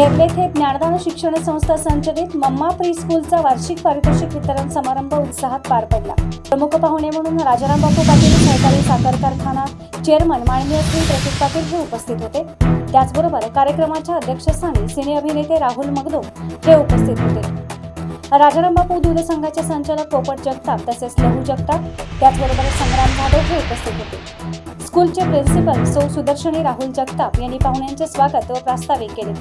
नेरले येथे ज्ञानदान शिक्षण संस्था संचलित मम्मा प्री स्कूलचा वार्षिक पारितोषिक वितरण समारंभ उत्साहात पार पडला. प्रमुख पाहुणे म्हणून राजाराम बापू पाटील सहकारी साखर कारखाना चेअरमन माननीय श्री प्रतीक पाटील हे उपस्थित होते. त्याचबरोबर कार्यक्रमाच्या अध्यक्षस्थानी सिने अभिनेते राहुल मगदो हे उपस्थित होते. राजाराम बापू दूध संघाचे संचालक पोपट जगताप तसेच लहू जगताप त्याचबरोबर संग्राम जाधव हे उपस्थित होते. स्कूलचे प्रिन्सिपल सौ सुदर्शनी राहुल जगताप यांनी पाहुण्यांचे स्वागत व प्रास्ताविक केले.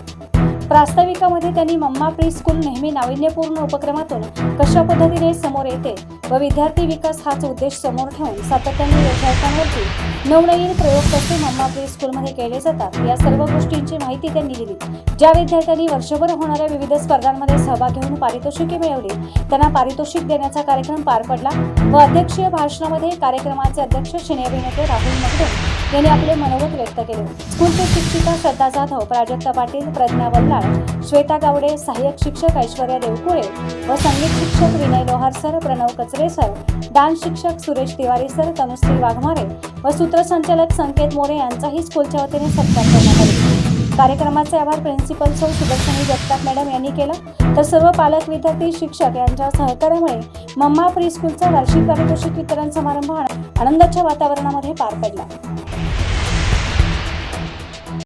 प्रास्ताविकामध्ये त्यांनी मम्मा प्री स्कूल नेहमी नाविन्यपूर्ण उपक्रमातून कशा पद्धतीने समोर येते व विद्यार्थी विकास हाच उद्देश समोर ठेवून सातत्याने विद्यार्थ्यांवरची नवनवीन प्रयोग कसे मम्मा प्ले स्कूलमध्ये केले जातात या सर्व गोष्टींची माहिती त्यांनी दिली. ज्या विद्यार्थ्यांनी वर्षभर होणाऱ्या विविध स्पर्धांमध्ये सहभाग घेऊन पारितोषिके मिळवली त्यांना पारितोषिक देण्याचा कार्यक्रम पार पडला व अध्यक्षीय भाषणामध्ये कार्यक्रमाचे अध्यक्ष सिने अभिनेते राहुल मगदूम यांनी आपले मनोगत व्यक्त केले. स्कूलचे शिक्षिका श्रद्धा जाधव प्राजक्ता पाटील प्रज्ञा वल्लाळ श्वेता गावडे सहाय्यक शिक्षक ऐश्वर्या देवकुळे व संगीत शिक्षक विनय लोहार सर प्रणव कचरे सर डान्स शिक्षक सुरेश तिवारी सर तनुश्री वाघमारे व सूत्रसंचालक संकेत मोरे यांचाही स्कूलच्या वतीने सत्कार करण्यात आला. कार्यक्रमाचे आभार प्रिन्सिपल सौ सुदर्शनी जगताप मॅडम यांनी केला. तर सर्व पालक विद्यार्थी शिक्षक यांच्या सहकार्यामुळे मम्मा प्री स्कूलचा वार्षिक पारितोषिक वितरण समारंभ आनंदाच्या वातावरणामध्ये पार पडला.